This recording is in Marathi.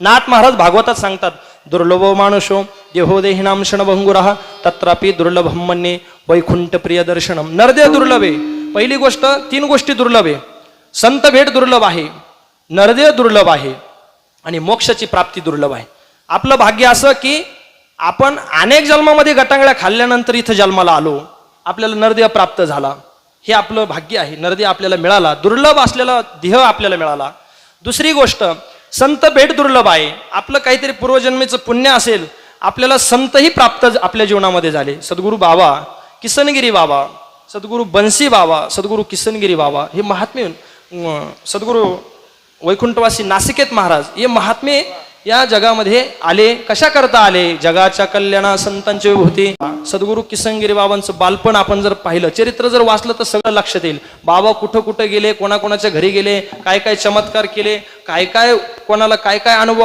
नाथ महाराज भागवतात सांगतात दुर्लभ मानुषो देहोदेहिनाम देहिनाम क्षणभंगुरा तत्रापि दुर्लभम वैकुंठ प्रिय दर्शनम नरदे दुर्लभ। आहे पहिली गोष्ट तीन गोष्टी दुर्लभ। आहे संत भेट दुर्लभ आहे नरदेह दुर्लभ आहे आणि मोक्षाची प्राप्ती दुर्लभ आहे। आपलं भाग्य असं की आपण अनेक जन्मामध्ये गटांगळ्या खाल्ल्यानंतर इथं जन्माला आलो आपल्याला नरदेह प्राप्त झाला। हे आपलं भाग्य आहे नरदेह आपल्याला मिळाला दुर्लभ असलेला देह आपल्याला मिळाला। दुसरी गोष्ट संत भेट दुर्लभ आहे. आपलं काहीतरी पूर्वजन्मेचं पुण्य असेल आपल्याला संतही प्राप्त आपल्या जीवनामध्ये झाले. सद्गुरू बाबा किसनगिरी बाबा सद्गुरू बन्सी बाबा सद्गुरू किसनगिरी बाबा हे महात्मे सद्गुरू वैकुंठवासी नासिकेत महाराज हे महात्मे या जगामध्ये आले कशा करता आले? जगाच्या कल्याणा संतांची विभूती. सद्गुरू किसनगिरी बाबांचं बालपण आपण जर पाहिलं चरित्र जर वाचलं तर सगळं लक्षात येईल. बाबा कुठं कुठं गेले कोणाकोणाच्या घरी गेले काय काय चमत्कार केले काय काय कोणाला काय काय अनुभव